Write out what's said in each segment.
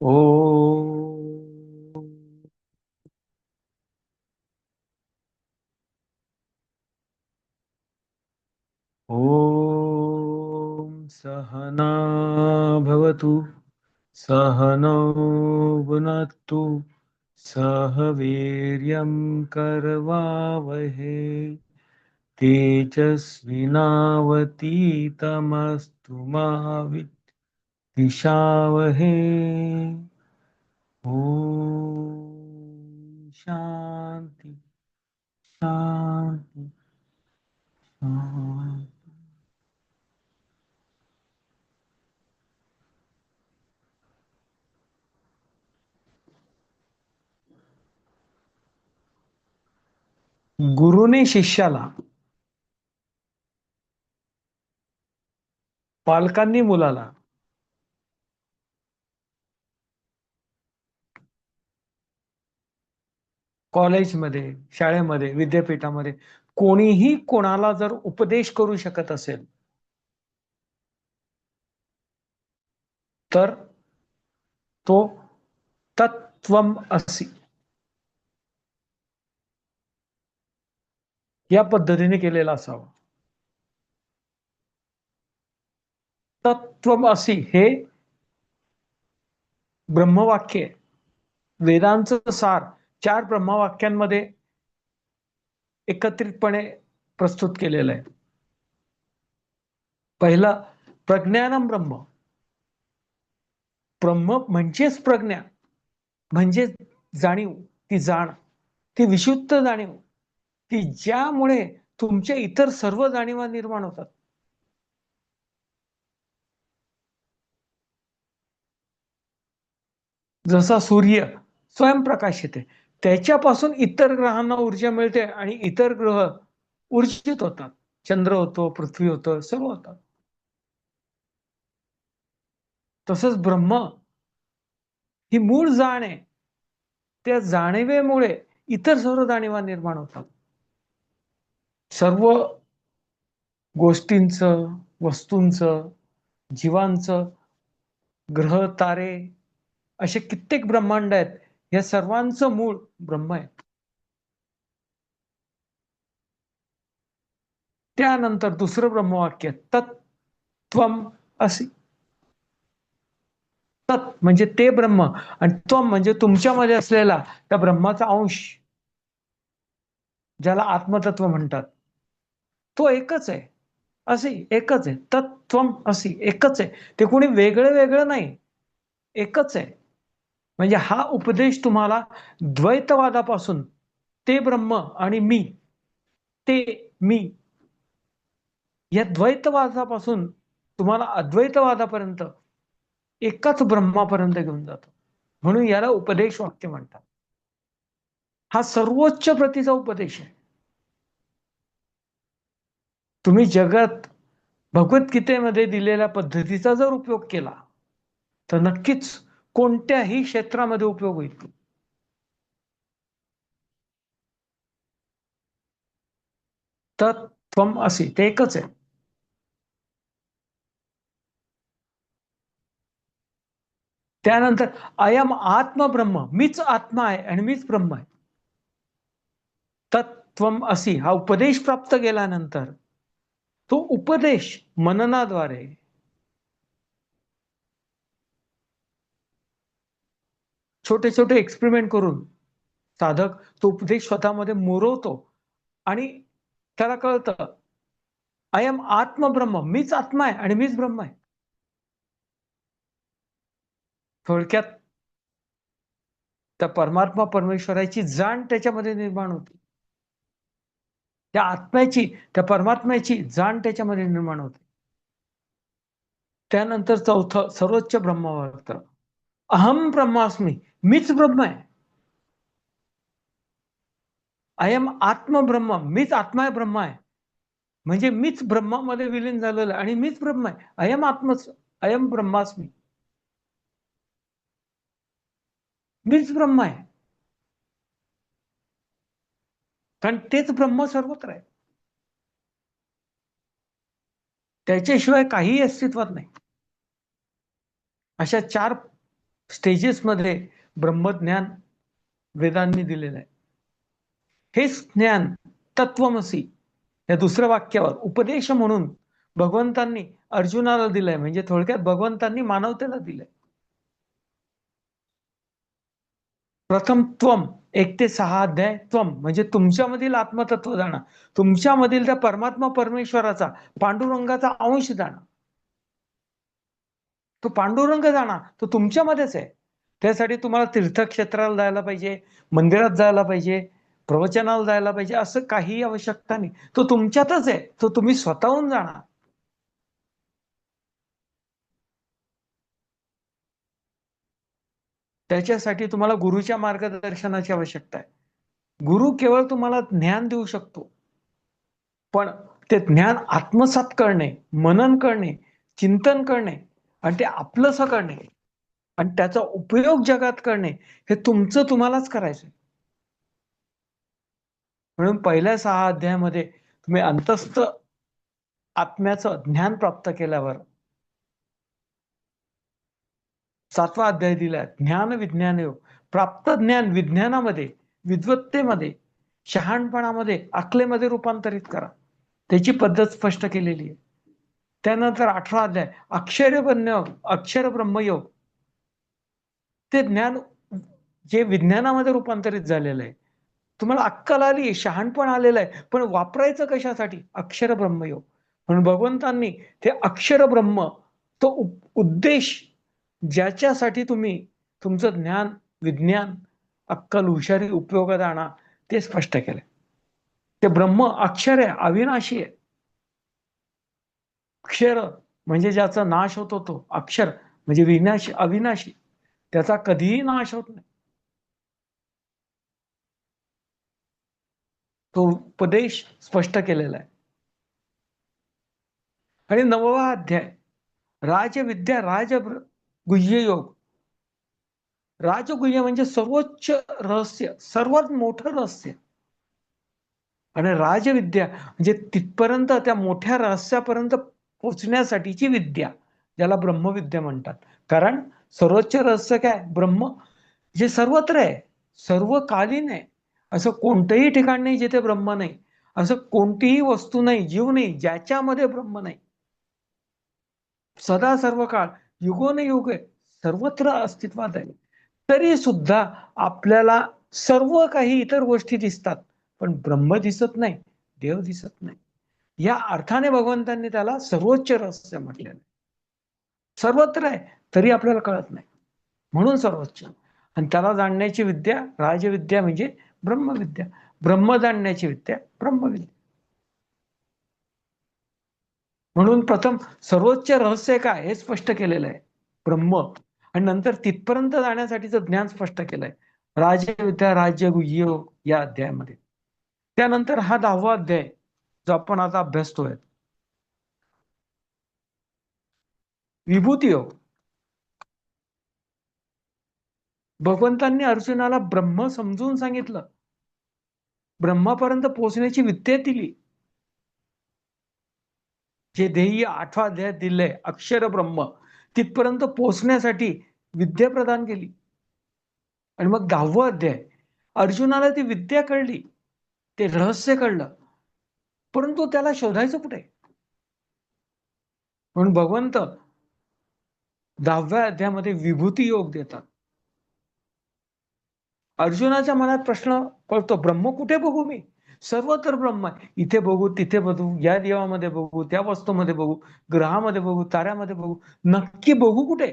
ओ ॐ सहना भवतु सहनौ सह वीर्यं करवावहे तेजस्विनावतीतमस्तु मा विद्विषावहे ओ शांती शांती शान्ति गुरुने शिष्याला पालकांनी मुलाला कॉलेजमध्ये शाळेमध्ये विद्यापीठामध्ये कोणीही कोणाला जर उपदेश करू शकत असेल तर तो तत्वम असी. या पद्धतीने केलेला असावा. तत्वम असी हे ब्रह्मवाक्य वेदांचं सार चार ब्रह्मवाक्यांमध्ये एकत्रितपणे प्रस्तुत केलेलं आहे. पहिलं प्रज्ञानम ब्रह्म. ब्रह्म म्हणजेच प्रज्ञा म्हणजे जाणीव. ती जाण ती विशुद्ध जाणीव ती ज्यामुळे तुमच्या इतर सर्व जाणीवा निर्माण होतात. जसा सूर्य स्वयंप्रकाशित आहे त्याच्यापासून इतर ग्रहांना ऊर्जा मिळते आणि इतर ग्रह ऊर्जित होतात. चंद्र होतो पृथ्वी होतं सर्व होतात. तसंच ब्रह्म ही मूळ जाणे त्या जाणीवेमुळे इतर सर्व जाणीवा निर्माण होतात. सर्व गोष्टींच वस्तूंचं जीवांचं ग्रह तारे असे कित्येक ब्रह्मांड आहेत. या सर्वांचं मूळ ब्रह्म आहे. त्यानंतर दुसरं ब्रह्मवाक्य तत्त्वम असी. तत् म्हणजे ते ब्रह्म आणि त्वम म्हणजे तुमच्यामध्ये असलेला त्या ब्रह्माचा अंश ज्याला आत्मतत्व म्हणतात. तो एकच आहे. असे एकच आहे. तत्वम असी एकच आहे. ते कोणी वेगळं वेगळं नाही. एकच आहे. म्हणजे हा उपदेश तुम्हाला द्वैतवादापासून ते ब्रह्म आणि मी ते मी या द्वैतवादापासून तुम्हाला अद्वैतवादापर्यंत एकाच ब्रह्मापर्यंत घेऊन जातो. म्हणून याला उपदेश वाक्य म्हणतात. हा सर्वोच्च प्रतीचा उपदेश आहे. तुम्ही जगात भगवद्गीतेमध्ये दिलेल्या पद्धतीचा जर उपयोग केला तर नक्कीच कोणत्याही क्षेत्रामध्ये उपयोग होईल. तत्वम असे ते एकच आहे. त्यानंतर अयम आत्मब्रह्म मीच आत्मा आहे आणि मीच ब्रह्म आहे. तत्वम असी हा उपदेश प्राप्त केल्यानंतर तो उपदेश मननाद्वारे छोटे छोटे एक्सपेरिमेंट करून साधक तो उपदेश स्वतःमध्ये मोरवतो. आणि त्याला कळतं एम आत्मब्रह्म मीच आत्मा आहे आणि मीच ब्रह्म आहे. थोडक्यात त्या परमात्मा परमेश्वराची जाण त्याच्यामध्ये निर्माण होते. त्या आत्म्याची त्या परमात्म्याची जाण त्याच्यामध्ये निर्माण होते. त्यानंतर चौथं सर्वोच्च ब्रह्मावर्त. अहम ब्रह्मास्मी. मीच ब्रह्म आहे. अयम आत्मब्रह्म मीच आत्मा ब्रह्म आहे. म्हणजे मीच ब्रह्मामध्ये विलीन झालेलं आणि मीच ब्रह्म आहे. अयम आत्म एम ब्रह्मास्मी. मीच ब्रह्म आहे. कारण तेच ब्रह्म सर्वत्र आहे. त्याच्याशिवाय काहीही अस्तित्वात नाही. अशा चार स्टेजेसमध्ये ब्रह्मज्ञान वेदांनी दिलेलं आहे. हेच ज्ञान तत्वमसी या दुसऱ्या वाक्यावर उपदेश म्हणून भगवंतांनी अर्जुनाला दिलंय. म्हणजे थोडक्यात भगवंतांनी मानवतेला दिलंय. प्रथम त्वम एक ते सहा अध्याय त्वम. म्हणजे तुमच्यामधील आत्मतत्व जाणं. तुमच्यामधील त्या परमात्मा परमेश्वराचा पांडुरंगाचा अंश जाणं. तो पांडुरंग जाणा. तो तुमच्यामध्येच आहे. त्यासाठी तुम्हाला तीर्थक्षेत्राला जायला पाहिजे मंदिरात जायला पाहिजे प्रवचनाला जायला पाहिजे असं काही आवश्यकता नाही. तो तुमच्यातच आहे. तो तुम्ही स्वतःहून जाणार. त्याच्यासाठी तुम्हाला गुरुच्या मार्गदर्शनाची आवश्यकता आहे. गुरु केवळ तुम्हाला ज्ञान देऊ शकतो. पण ते ज्ञान आत्मसात करणे मनन करणे चिंतन करणे आणि ते आपलंसं करणे आणि त्याचा उपयोग जगात करणे हे तुमचं तुम्हालाच करायचंय. म्हणून पहिल्या सहा अध्यायामध्ये तुम्ही अंतस्थ आत्म्याचं ज्ञान प्राप्त केल्यावर सातवा अध्याय दिलाय ज्ञान विज्ञान योग. प्राप्त ज्ञान विज्ञानामध्ये विद्वत्तेमध्ये शहाणपणामध्ये अकलेमध्ये रूपांतरित करा. त्याची पद्धत स्पष्ट केलेली आहे. त्यानंतर अठरा अध्याय अक्षर अक्षर ब्रह्मयोग. ते ज्ञान जे विज्ञानामध्ये रूपांतरित झालेलं आहे. तुम्हाला अक्कल आली शहाणपण आलेलं आहे. पण वापरायचं कशासाठी? अक्षर ब्रह्मयोग म्हणून भगवंतांनी ते अक्षर ब्रह्म तो उद्देश ज्याच्यासाठी तुम्ही तुमचं ज्ञान विज्ञान अक्कल हुशारी उपयोगात आणा ते स्पष्ट केलंय. ते ब्रह्म अक्षर आहे अविनाशी आहे. अक्षर म्हणजे ज्याचा नाश होतो तो. अक्षर म्हणजे विनाशी अविनाशी. त्याचा कधीही नाश होत नाही. तो उपदेश स्पष्ट केलेला आहे. आणि नववा अध्याय राजविद्या राज गुह्ययोग राजगुह्य म्हणजे सर्वोच्च रहस्य सर्वात मोठं रहस्य. आणि राजविद्या म्हणजे तिथपर्यंत त्या मोठ्या रहस्यापर्यंत पोचण्यासाठीची विद्या ज्याला ब्रह्मविद्या म्हणतात. कारण सर्वोच्च रहस्य काय? ब्रह्म? जे सर्वत्र आहे. सर्वकालीन आहे. असं कोणतंही ठिकाण नाही जिथे ब्रह्म नाही. असं कोणतीही वस्तू नाही जीव नाही ज्याच्यामध्ये ब्रह्म नाही. सदा सर्व काळ युगोन युग आहे. सर्वत्र अस्तित्वात आहे. तरी सुद्धा आपल्याला सर्व काही इतर गोष्टी दिसतात पण ब्रह्म दिसत नाही देव दिसत नाही. या अर्थाने भगवंतांनी त्याला सर्वोच्च रहस्य म्हटलेलं आहे. सर्वत्र आहे तरी आपल्याला कळत नाही. म्हणून सर्वोच्च. आणि त्याला जाणण्याची विद्या राजविद्या म्हणजे ब्रह्मविद्या. ब्रह्म जाणण्याची विद्या ब्रह्मविद्या. म्हणून प्रथम सर्वोच्च रहस्य काय हे स्पष्ट केलेलं आहे. ब्रह्म. आणि नंतर तिथपर्यंत जाण्यासाठीचं ज्ञान स्पष्ट केलंय. राजविद्या राज्य गुह्य या अध्यायामध्ये. त्यानंतर हा दहावा अध्याय जो आपण आता अभ्यासतोय. विभूती हो. भगवंतांनी अर्जुनाला ब्रह्म समजून सांगितलं. ब्रह्मापर्यंत पोहोचण्याची विद्या दिली. जे ध्येय आठवा अध्याय दिले अक्षर ब्रह्म तिथपर्यंत पोहोचण्यासाठी विद्या प्रदान केली. आणि मग दहावं अध्याय अर्जुनाला ती विद्या कळली. ते रहस्य कळलं. परंतु त्याला शोधायचं कुठे? म्हणून भगवंत दहाव्या अध्यायामध्ये विभूती योग देतात. अर्जुनाच्या मनात प्रश्न पडतो ब्रह्म कुठे बघू मी? सर्वत्र ब्रह्म इथे बघू तिथे बघू या देवामध्ये बघू त्या वस्तूमध्ये बघू ग्रहामध्ये बघू ताऱ्यामध्ये बघू नक्की बघू कुठे?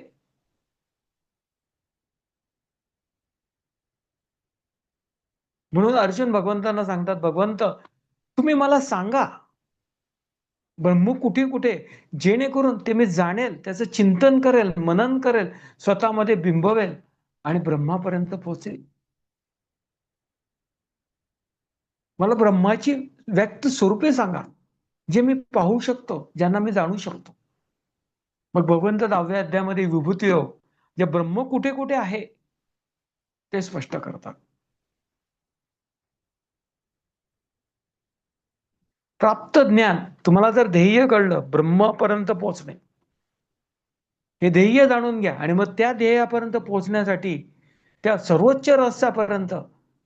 म्हणून अर्जुन भगवंतांना सांगतात भगवंत तुम्ही मला सांगा. ब्रह्म कुठे कुठे? जेणेकरून ते मी जाणेल त्याचं चिंतन करेल मनन करेल स्वतःमध्ये बिंबवेल आणि ब्रह्मापर्यंत पोहोचेल. मला ब्रह्माची व्यक्त स्वरूपे सांगा जे मी पाहू शकतो ज्यांना मी जाणू शकतो. मग भगवंत दहाव्या अध्यायामध्ये विभूती योग जे ब्रह्म कुठे कुठे आहे ते स्पष्ट करतात. प्राप्त ज्ञान तुम्हाला जर ध्येय कळलं ब्रह्मापर्यंत पोहोचणे हे ध्येय जाणून घ्या. आणि मग त्या ध्येयापर्यंत पोहोचण्यासाठी त्या सर्वोच्च रहस्यापर्यंत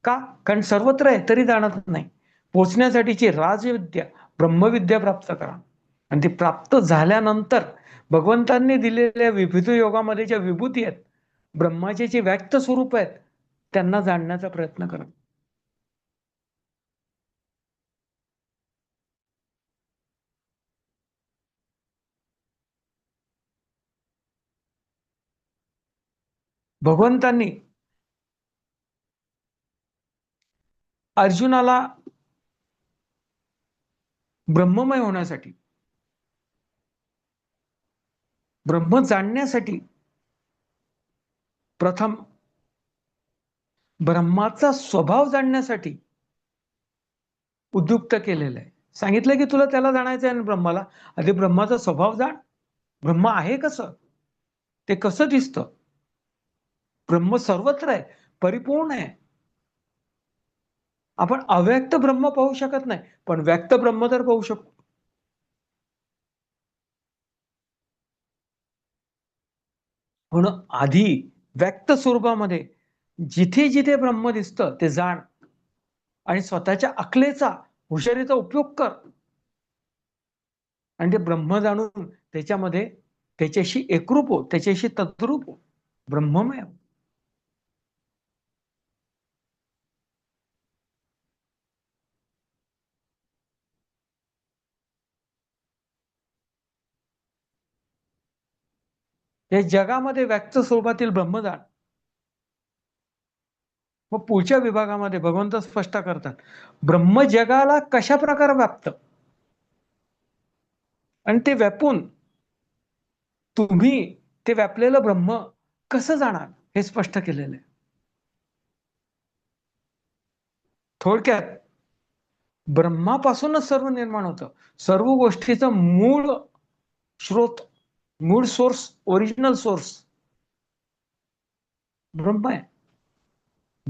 का? कारण सर्वत्र आहे तरी जाणत नाही. पोचण्यासाठीची राजविद्या ब्रह्मविद्या प्राप्त करा. आणि ती प्राप्त झाल्यानंतर भगवंतांनी दिलेल्या विविध योगामध्ये ज्या विभूती आहेत ब्रह्माचे जे व्यक्त स्वरूप आहेत त्यांना जाणण्याचा प्रयत्न करा. भगवंतांनी अर्जुनाला ब्रह्ममय होण्यासाठी ब्रह्म जाणण्यासाठी प्रथम ब्रह्माचा स्वभाव जाणण्यासाठी उद्युक्त केलेलं आहे. सांगितलं की तुला त्याला जाणायचं आहे ब्रह्माला आधी ब्रह्माचा स्वभाव जाण ब्रह्म आहे कसं? ते कसं दिसतं? ब्रह्म सर्वत्र आहे परिपूर्ण आहे. आपण अव्यक्त ब्रह्म पाहू शकत नाही पण व्यक्त ब्रह्म तर पाहू शकतो म्हणून आधी व्यक्त स्वरूपामध्ये जिथे जिथे ब्रह्म दिसतं ते जाण. आणि स्वतःच्या अकलेचा हुशारीचा उपयोग कर. आणि ते ब्रह्म जाणून त्याच्यामध्ये त्याच्याशी एकरूप हो त्याच्याशी तद्रूप हो. ब्रह्ममय हो. या जगामध्ये व्यक्त स्वरूपातील ब्रह्मजाण मग पुढच्या विभागामध्ये भगवंत स्पष्ट करतात ब्रह्म जगाला कशा प्रकारे व्याप्त? आणि ते व्यापून तुम्ही ते व्यापलेलं ब्रह्म कसं जाणार हे स्पष्ट केलेलं आहे. थोडक्यात ब्रह्मापासूनच सर्व निर्माण होतं. सर्व गोष्टीचं मूळ स्रोत मूळ सोर्स ओरिजिनल सोर्स ब्रह्म आहे.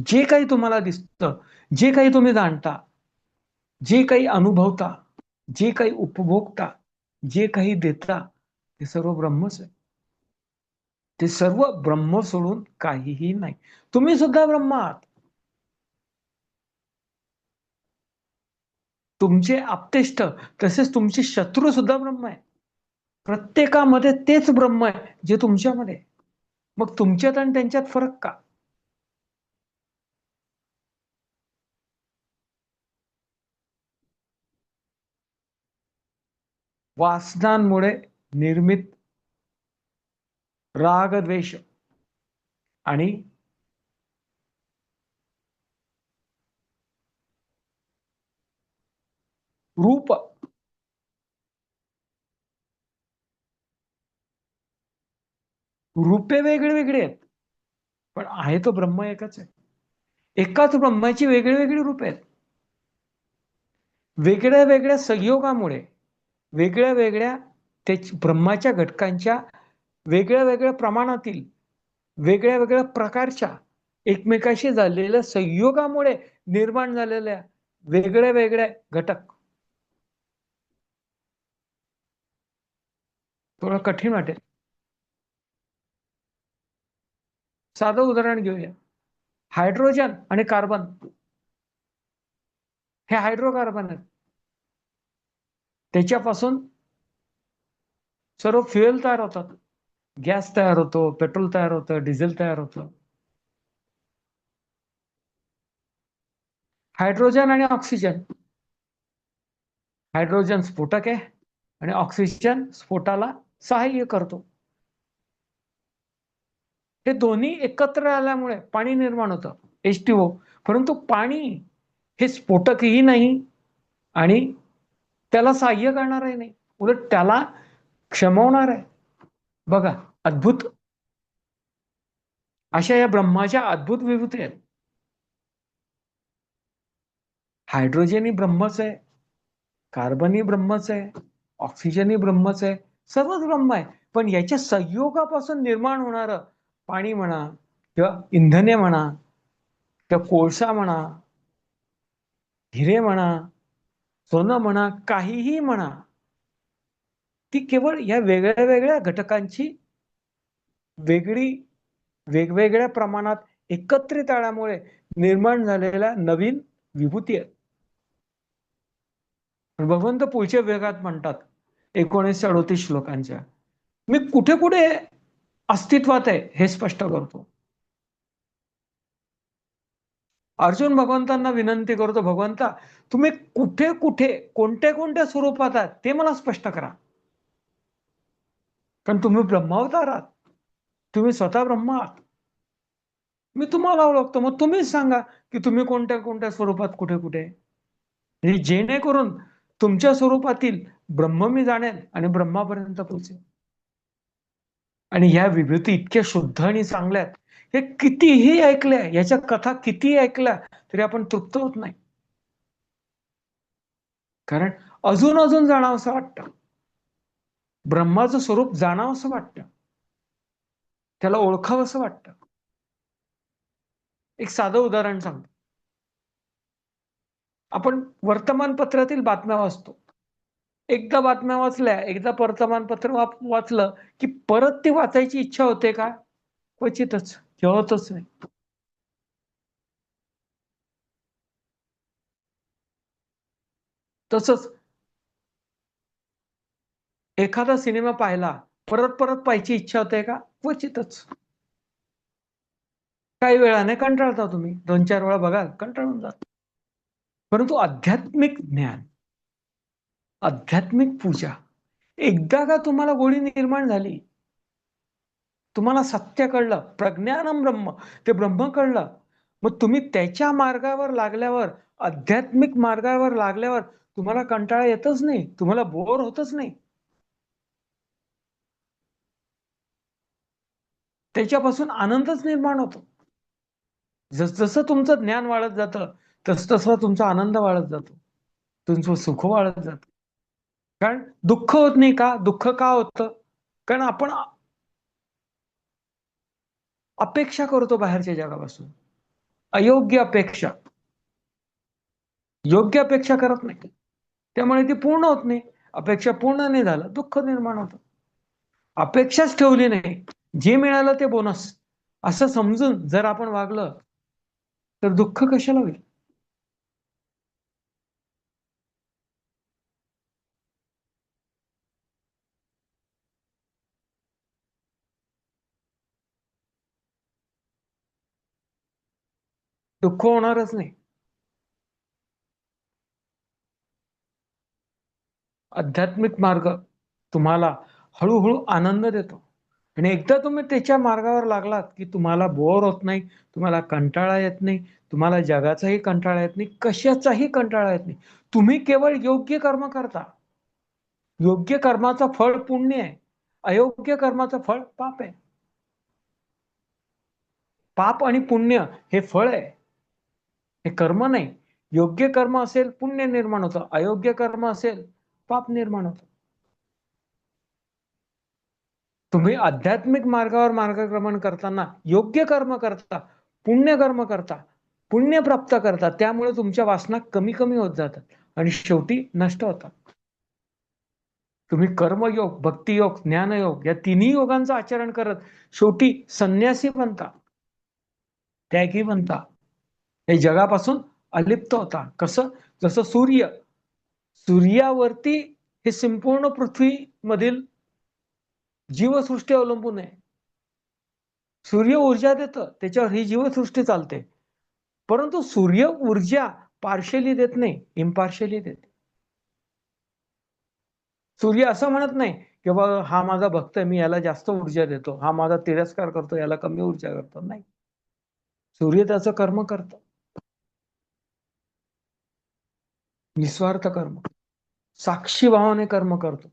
जे काही तुम्हाला दिसतं जे काही तुम्ही जाणता जे काही अनुभवता जे काही उपभोगता जे काही देता ते सर्व ब्रह्मच आहे. ते सर्व ब्रह्म सोडून काहीही नाही. तुम्ही सुद्धा ब्रह्म आहात. तुमचे आपतेष्ट तसेच तुमचे शत्रू सुद्धा ब्रह्म आहे. प्रत्येकामध्ये तेच ब्रह्म आहे जे तुमच्यामध्ये मग तुमच्यात आणि त्यांच्यात फरक का? वासनांमुळे निर्मित राग द्वेष आणि रूप रूपे वेगळे वेगळे आहेत. पण आहे तो ब्रह्म एकच आहे. एकाच ब्रह्माची वेगळी वेगळी रूप आहेत. वेगळ्या वेगळ्या संयोगामुळे वेगळ्या वेगळ्या ते ब्रह्माच्या घटकांच्या वेगळ्या वेगळ्या प्रमाणातील वेगळ्या वेगळ्या प्रकारच्या एकमेकाशी झालेल्या संयोगामुळे निर्माण झालेल्या वेगळ्या वेगळ्या घटक. थोडं कठीण वाटेल. साधं उदाहरण घेऊया. हायड्रोजन आणि कार्बन हे हायड्रोकार्बन आहेत. त्याच्यापासून सर्व फ्युएल तयार होतात. गॅस तयार होतो पेट्रोल तयार होतं डिझेल तयार होतं. हायड्रोजन आणि ऑक्सिजन हायड्रोजन स्फोटक आहे आणि ऑक्सिजन स्फोटाला सहाय्य करतो. हे दोन्ही एकत्र आल्यामुळे पाणी निर्माण होतं एच टी ओ परंतु पाणी हे स्फोटकही नाही आणि त्याला सहाय्य करणारही नाही. उलट त्याला क्षमवणार आहे. बघा अद्भुत. अशा या ब्रह्माच्या अद्भुत विभूती आहेत. हायड्रोजन ही ब्रह्मच आहे. कार्बनही ब्रह्मच आहे. ऑक्सिजन ही ब्रह्मच आहे. सर्वच ब्रह्म आहे. पण याच्या संयोगापासून निर्माण होणार पाणी म्हणा किंवा इंधने म्हणा किंवा कोळसा म्हणा हिरे म्हणा सोनं म्हणा काहीही म्हणा ती केवळ या वेगळ्या वेगळ्या घटकांची वेगळी वेगवेगळ्या प्रमाणात एकत्रित आल्यामुळे निर्माण झालेल्या नवीन विभूती आहेत. भगवंत पुढच्या वेगात म्हणतात एकोणीसशे अडोतीस श्लोकांच्या. मी कुठे कुठे अस्तित्वात आहे हे स्पष्ट करतो. अर्जुन भगवंतांना विनंती करतो भगवंता तुम्ही कुठे कुठे कोणत्या कोणत्या स्वरूपात आहात ते मला स्पष्ट करा. कारण तुम्ही ब्रह्मावतार आहात. तुम्ही स्वतः ब्रह्म आहात. मी तुम्हाला ओळखतो. मग तुम्हीच सांगा की तुम्ही कोणत्या कोणत्या स्वरूपात कुठे कुठे जेणेकरून तुमच्या स्वरूपातील ब्रह्म मी जाणेन आणि ब्रह्मापर्यंत पोहोचेन. आणि ह्या विभूती इतक्या शुद्ध आणि चांगल्या आहेत. हे कितीही ऐकल्या याच्या कथा कितीही ऐकल्या तरी आपण तृप्त होत नाही. कारण अजून अजून जाणावं असं वाटतं. ब्रह्माचं स्वरूप जाणावं असं वाटतं. त्याला ओळखावं असं वाटतं. एक साधं उदाहरण सांगतो. आपण वर्तमानपत्रातील बातम्या वाचतो. एकदा बातम्या वाचल्या एकदा वर्तमानपत्र वाचलं की परत ती वाचायची इच्छा होते का? क्वचितच होतच नाही. तसंच एखादा सिनेमा पाहिला परत परत पाहायची इच्छा होते का? क्वचितच. काही वेळाने कंटाळता तुम्ही दोन चार वेळा बघाल कंटाळून जात. परंतु आध्यात्मिक ज्ञान आध्यात्मिक पूजा. एकदा का तुम्हाला गोळी निर्माण झाली? तुम्हाला सत्य कळलं प्रज्ञानम ब्रह्म ते ब्रह्म कळलं. मग तुम्ही त्याच्या मार्गावर लागल्यावर आध्यात्मिक मार्गावर लागल्यावर तुम्हाला कंटाळा येतच नाही तुम्हाला बोर होतच नाही. त्याच्यापासून आनंदच निर्माण होतो. जस जसं तुमचं ज्ञान वाढत जातं तस तसा तुमचा आनंद वाढत जातो. तुमचं सुख वाढत जातं. कारण दुःख होत नाही का? दुःख का होतं? कारण आपण अपेक्षा करतो बाहेरच्या जगापासून. अयोग्य अपेक्षा. योग्य अपेक्षा करत नाही. त्यामुळे ती पूर्ण होत नाही. अपेक्षा पूर्ण नाही झालं दुःख निर्माण होतं. अपेक्षाच ठेवली नाही. जे मिळालं ते बोनस असं समजून जर आपण वागलं तर दुःख कशाला होईल? दुःख होणारच नाही. आध्यात्मिक मार्ग तुम्हाला हळूहळू आनंद देतो. आणि एकदा तुम्ही त्याच्या मार्गावर लागलात की तुम्हाला बोर होत नाही तुम्हाला कंटाळा येत नाही तुम्हाला जगाचाही कंटाळा येत नाही कशाचाही कंटाळा येत नाही. तुम्ही केवळ योग्य कर्म करता. योग्य कर्माचं फळ पुण्य आहे. अयोग्य कर्माचं फळ पाप आहे. पाप आणि पुण्य हे फळ आहे. हे कर्म नाही. योग्य कर्म असेल पुण्य निर्माण होतं. अयोग्य कर्म असेल पाप निर्माण होतं. तुम्ही आध्यात्मिक मार्गावर मार्गक्रमण करताना योग्य कर्म करता पुण्य कर्म करता पुण्य प्राप्त करता त्यामुळे तुमच्या वासना कमी कमी होत जातात आणि शेवटी नष्ट होतात. तुम्ही कर्मयोग भक्तियोग ज्ञानयोग या तिन्ही योगांचं आचरण करत शेवटी संन्यासी बनता. त्यागी बनता. हे जगापासून अलिप्त होता. कसं? जसं सूर्य. सूर्यावरती हे संपूर्ण पृथ्वीमधील जीवसृष्टी अवलंबून आहे. सूर्य ऊर्जा देतं. त्याच्यावर ही जीवसृष्टी चालते. परंतु सूर्य ऊर्जा पार्शली देत नाही. इम्पार्शली देते. सूर्य असं म्हणत नाही की बाबा हा माझा भक्त मी याला जास्त ऊर्जा देतो. हा माझा तिरस्कार करतो. याला कमी ऊर्जा करतो. नाही. सूर्य त्याचं कर्म करतं. निस्वार्थ कर्म साक्षी भावाने कर्म करतो.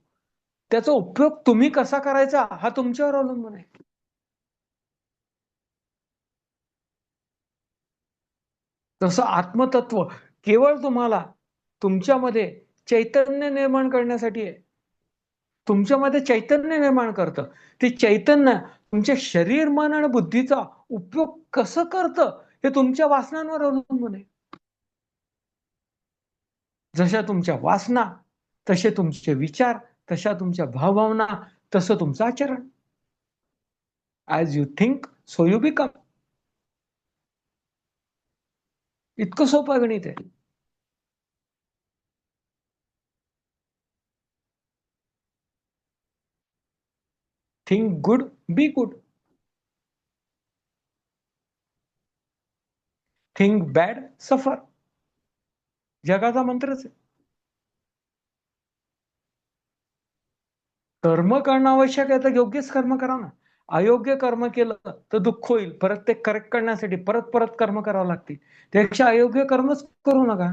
त्याचा उपयोग तुम्ही कसा करायचा हा तुमच्यावर अवलंबून आहे. तसं आत्मतत्व केवळ तुम्हाला तुमच्यामध्ये चैतन्य निर्माण करण्यासाठी आहे. तुमच्यामध्ये चैतन्य निर्माण करतं. ते चैतन्य तुमच्या शरीर मन आणि बुद्धीचा उपयोग कसं करतं हे तुमच्या वासनांवर अवलंबून आहे. जशा तुमच्या वासना तसे तुमचे विचार तशा तुमच्या भावभावना तसं तुमचं आचरण. As you think so you become इतकं सोपं गणित आहे. Think good be good think bad suffer जगाचा मंत्रच आहे. कर्म करणं आवश्यक आहे तर योग्यच कर्म करा ना. अयोग्य कर्म केलं तर दुःख होईल. परत ते करेक्ट करण्यासाठी परत परत कर्म करावं लागतील. त्यापेक्षा अयोग्य कर्मच करू नका.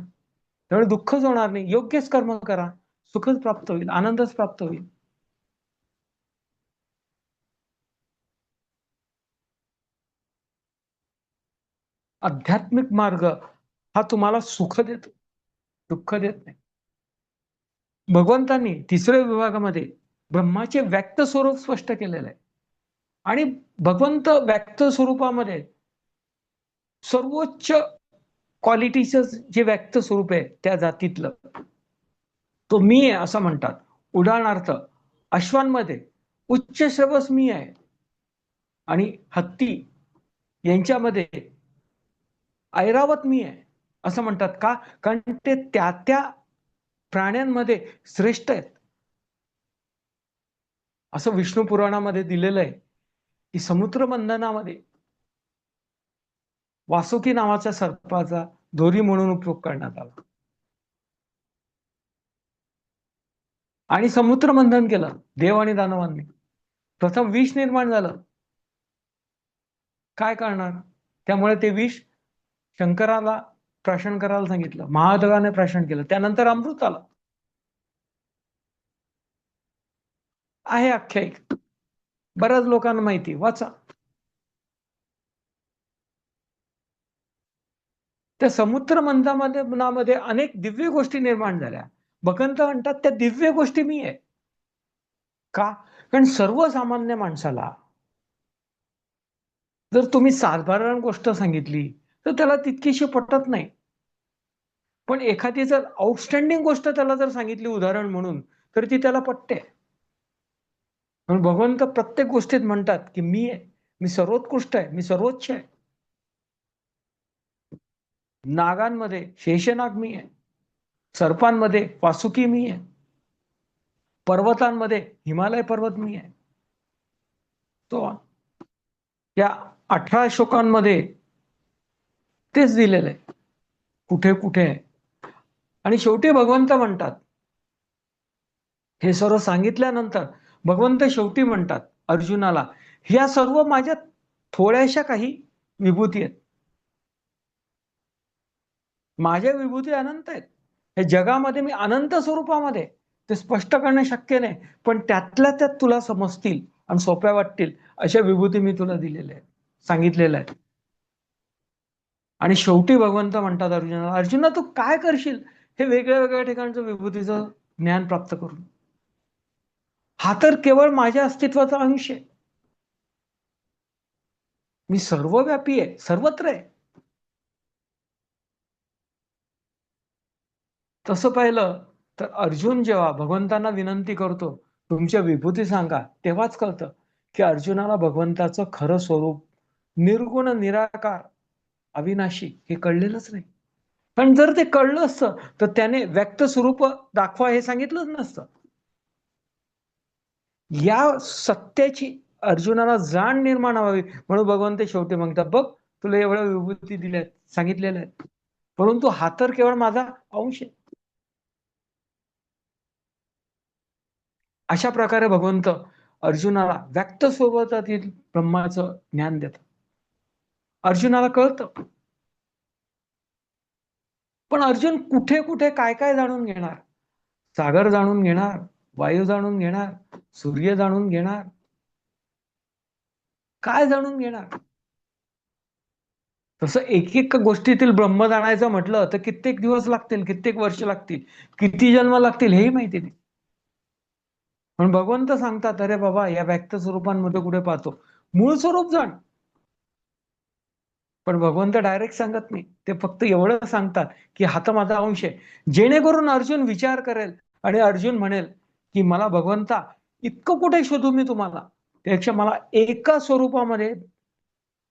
त्यामुळे दुःखच होणार नाही. योग्यच कर्म करा. सुखच प्राप्त होईल. आनंदच प्राप्त होईल. आध्यात्मिक मार्ग हा तुम्हाला सुख देतो. दुःख देत नाही. भगवंतांनी तिसऱ्या विभागामध्ये ब्रह्माचे व्यक्त स्वरूप स्पष्ट केलेलं आहे. आणि भगवंत व्यक्त स्वरूपामध्ये सर्वोच्च क्वालिटीचं जे व्यक्त स्वरूप आहे त्या जातीतलं. तो मी आहे असं म्हणतात. उदाहरणार्थ अश्वांमध्ये उच्च श्रवस मी आहे. आणि हत्ती यांच्यामध्ये ऐरावत मी आहे. असं म्हणतात का? कारण ते त्या त्या प्राण्यांमध्ये श्रेष्ठ आहेत. असं विष्णू पुराणामध्ये दिलेलं आहे की समुद्र बंधनामध्ये वासुकी नावाच्या सर्पाचा दोरी म्हणून उपयोग करण्यात आला. आणि समुद्र बंधन केलं देव आणि दानवांनी. प्रथम विष निर्माण झालं. काय करणार? त्यामुळे ते विष शंकराला प्राशन करायला सांगितलं. महादेवाने प्राशन केलं. त्यानंतर अमृत आला. आहे आख्यायिक. बऱ्याच लोकांना माहिती. वाचा. त्या समुद्र मंथामध्ये मनामध्ये अनेक दिव्य गोष्टी निर्माण झाल्या. भगंत म्हणतात त्या दिव्य गोष्टी मी आहे. का? कारण सर्वसामान्य माणसाला जर तुम्ही साधारण गोष्ट सांगितली तर त्याला तितकीशी पटत नाही. पण एखादी जर आउटस्टँडिंग गोष्ट त्याला जर सांगितली उदाहरण म्हणून तर ती त्याला पटते. म्हणून भगवंत प्रत्येक गोष्टीत म्हणतात की मी आहे मी सर्वोत्कृष्ट आहे मी सर्वोच्च आहे. नागांमध्ये शेषनाग मी आहे. सर्पांमध्ये वासुकी मी आहे. पर्वतांमध्ये हिमालय पर्वत मी आहे. तो या अठरा शोकांमध्ये तेच दिलेलं आहे. कुठे कुठे? आहे आणि शेवटी भगवंत म्हणतात. हे सर्व सांगितल्यानंतर भगवंत शेवटी म्हणतात अर्जुनाला ह्या सर्व माझ्या थोड्याशा काही विभूती आहेत. माझ्या विभूती अनंत आहेत. हे जगामध्ये मी अनंत स्वरूपामध्ये ते स्पष्ट करणे शक्य नाही पण त्यातल्या त्यात तुला समजतील आणि सोप्या वाटतील अशा विभूती मी तुला दिलेल्या आहेत सांगितलेल्या आहेत. आणि शेवटी भगवंत म्हणतात अर्जुनाला अर्जुना तू काय करशील? हे वेगळ्या वेगळ्या ठिकाणचं विभूतीचं ज्ञान प्राप्त करून. हा तर केवळ माझ्या अस्तित्वाचा अंश आहे. मी सर्वव्यापी आहे सर्वत्र आहे. तसं पाहिलं तर अर्जुन जेव्हा भगवंतांना विनंती करतो तुमच्या विभूती सांगा तेव्हाच कळतं की अर्जुनाला भगवंताचं खरं स्वरूप निर्गुण निराकार अविनाशी हे कळलेलंच नाही. पण जर ते कळलं असतं तर त्याने व्यक्त स्वरूप दाखवा हे सांगितलंच नसतं. या सत्याची अर्जुनाला जाण निर्माण व्हावी म्हणून भगवंत शेवटी म्हणतात बघ तुला एवढ्या विभूती दिल्यात सांगितलेल्या आहेत. परंतु हा तर केवळ माझा अंश आहे. अशा प्रकारे भगवंत अर्जुनाला व्यक्त स्वरूपातील ब्रह्माचं ज्ञान देतात. अर्जुनाला कळतं. पण अर्जुन कुठे कुठे काय काय जाणून घेणार? सागर जाणून घेणार वायू जाणून घेणार सूर्य जाणून घेणार. काय जाणून घेणार? तसं एक एक गोष्टीतील ब्रह्म जाणायचं म्हटलं तर कित्येक दिवस लागतील कित्येक वर्ष लागतील किती जन्म लागतील हेही माहिती नाही. पण भगवंत सांगतात अरे बाबा या व्यक्त स्वरूपांमध्ये कुठे पाहतो? मूळ स्वरूप जाण. पण भगवंत डायरेक्ट सांगत नाही. ते फक्त एवढं सांगतात की हा तर माझा अंश आहे. जेणेकरून अर्जुन विचार करेल आणि अर्जुन म्हणेल की मला भगवंता इतकं कुठे शोधू मी तुम्हाला? त्यापेक्षा मला एका स्वरूपामध्ये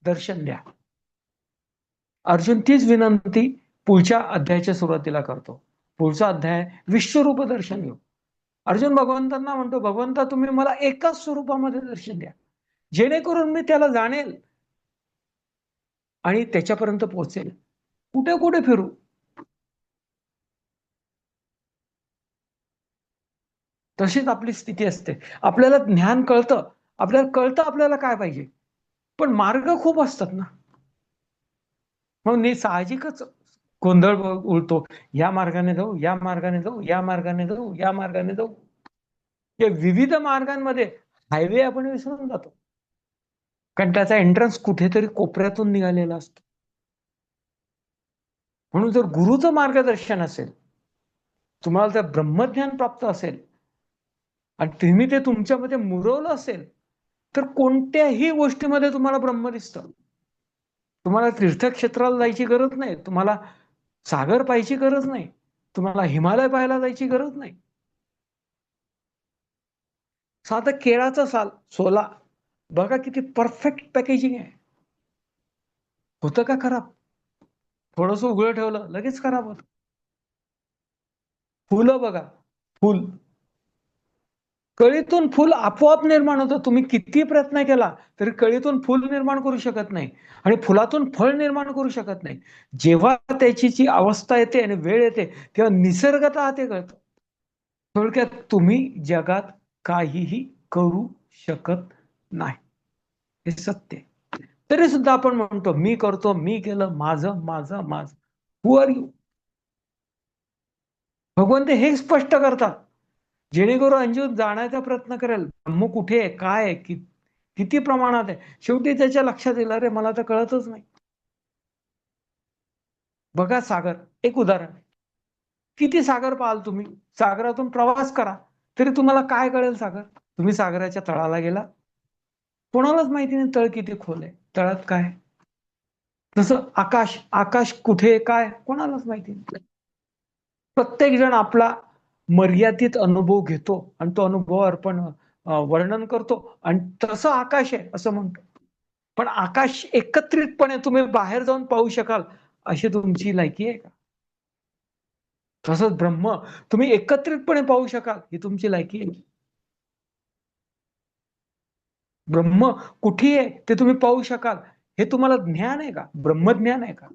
दर्शन द्या. अर्जुन तीच विनंती पुढच्या अध्यायाच्या सुरुवातीला करतो. पुढचा अध्याय विश्वरूप दर्शन घेऊ. अर्जुन भगवंतांना म्हणतो भगवंता तुम्ही मला एकाच स्वरूपामध्ये दर्शन द्या. जेणेकरून मी त्याला जाणेल आणि त्याच्यापर्यंत पोहोचेल. कुठे कुठे फिरू? तशीच आपली स्थिती असते. आपल्याला ज्ञान कळतं. आपल्याला कळतं आपल्याला काय पाहिजे. पण मार्ग खूप असतात ना. म्हणून साहजिकच गोंधळ उलतो या मार्गाने जाऊ या मार्गाने जाऊ या मार्गाने जाऊ या मार्गाने जाऊ. या विविध मार्गांमध्ये हायवे आपण विसरून जातो. कारण त्याचा एंट्रन्स कुठेतरी कोपऱ्यातून निघालेला असतो. म्हणून जर गुरुचं मार्गदर्शन असेल तुम्हाला जर ब्रह्मज्ञान प्राप्त असेल आणि तुम्ही ते तुमच्यामध्ये मुरवलं असेल तर कोणत्याही गोष्टीमध्ये तुम्हाला ब्रह्म दिसतं. तुम्हाला तीर्थक्षेत्राला जायची गरज नाही. तुम्हाला सागर पाहायची गरज नाही. तुम्हाला हिमालय पाहायला जायची गरज नाही. साधं केळाचा साल सोला बघा किती परफेक्ट पॅकेजिंग आहे. होतं का खराब? थोडस उघडं ठेवलं लगेच खराब होत. फुलं बघा फुल. कळीतून फुल आपोआप निर्माण होतं. तुम्ही किती प्रयत्न केला तरी कळीतून फुल निर्माण करू शकत नाही आणि फुलातून फळ निर्माण करू शकत नाही. जेव्हा त्याची जी अवस्था येते आणि वेळ येते तेव्हा निसर्गत ते कळतं. थोडक्यात तुम्ही जगात काहीही करू शकत नाही. हे सत्य तरी सुद्धा आपण म्हणतो मी करतो मी केलं माझं माझं माझं. हु आर यू भगवंत हे स्पष्ट करतात. जेणेकरून अंजू जाण्याचा प्रयत्न करेल. ब्रह्म कुठे आहे? काय आहे? कि, किती प्रमाणात आहे? शेवटी त्याच्या लक्षात येईल. अरे मला तर कळतच नाही. बघा सागर एक उदाहरण. किती सागर पाहाल तुम्ही? सागरातून प्रवास करा. तरी तुम्हाला काय कळेल सागर? तुम्ही सागराच्या तळाला गेला. कोणालाच माहिती नाही तळ किती खोल आहे तळात काय तसं आकाश आकाश कुठे काय कोणालाच माहिती नाही. प्रत्येक जण आपला मर्यादित अनुभव घेतो आणि तो अनुभव अर्पण वर्णन करतो आणि तसं आकाश आहे असं म्हणतो. पण आकाश एकत्रितपणे तुम्ही बाहेर जाऊन पाहू शकाल अशी तुमची लायकी आहे का? तसंच ब्रह्म तुम्ही एकत्रितपणे पाहू शकाल ही तुमची लायकी आहे. ब्रह्म कुठे आहे ते तुम्ही पाहू शकाल. हे तुम्हाला ज्ञान आहे का? ब्रह्मज्ञान आहे का?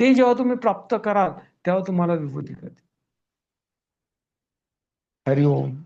ते जेव्हा तुम्ही प्राप्त कराल तेव्हा तुम्हाला विभूती करते हरिओम.